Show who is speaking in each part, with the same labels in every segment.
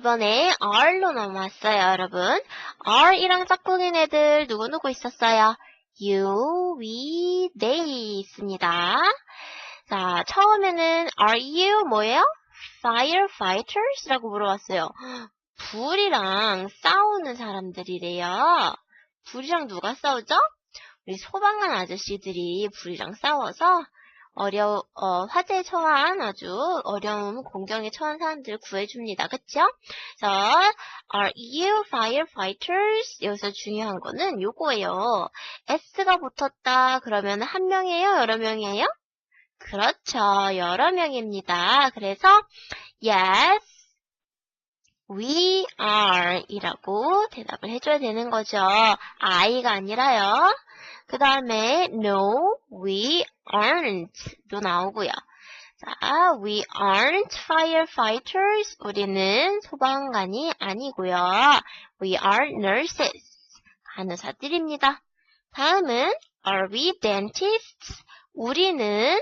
Speaker 1: 이번에 R로 넘어왔어요, 여러분. R이랑 짝꿍인 애들 누구누구 있었어요? You, we, they 있습니다. 자, 처음에는 Are you 뭐예요? Firefighters라고 물어봤어요. 불이랑 싸우는 사람들이래요. 불이랑 누가 싸우죠? 우리 소방관 아저씨들이 불이랑 싸워서 어려 어, 화재에 처한 아주 어려운 공경에 처한 사람들 구해줍니다. 그쵸? 자, are you firefighters? 여기서 중요한 거는 요거예요. s가 붙었다 그러면 한 명이에요? 여러 명이에요? 그렇죠. 여러 명입니다. 그래서 yes, we are 이라고 대답을 해줘야 되는 거죠. I가 아니라요. 그 다음에 no, we aren't도 나오고요. 자, we aren't firefighters. 우리는 소방관이 아니고요. We are nurses. 간호사들입니다. 다음은 are we dentists? 우리는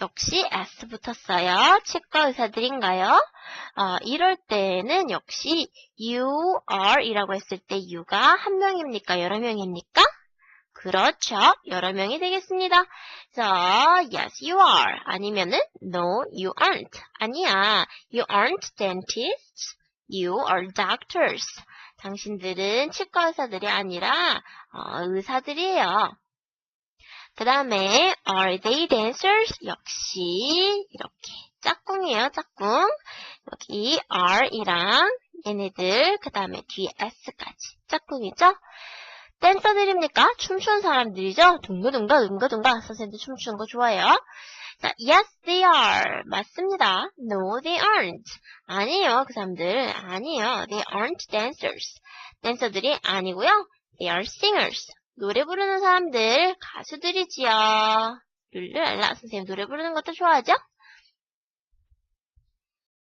Speaker 1: 역시 S 붙었어요. 치과 의사들인가요? 어, 이럴 때는 역시 you are 이라고 했을 때 you가 한 명입니까? 여러 명입니까? 그렇죠. 여러 명이 되겠습니다. 자, yes, you are. 아니면은, no, you aren't. 아니야. You aren't dentists. You are doctors. 당신들은 치과 의사들이 아니라, 어, 의사들이에요. 그 다음에, are they dancers? 역시, 이렇게. 짝꿍이에요, 짝꿍. 여기, are이랑 얘네들, 그 다음에 뒤에 s까지. 짝꿍이죠? 댄서들입니까? 춤추는 사람들이죠? 둥가둥가 둥가둥가 선생님들 춤추는 거 좋아해요. 자, yes they are 맞습니다. No they aren't 아니에요 그 사람들 아니에요. They aren't dancers 댄서들이 아니고요. They are singers 노래 부르는 사람들 가수들이지요. 룰루랄라 선생님 노래 부르는 것도 좋아하죠?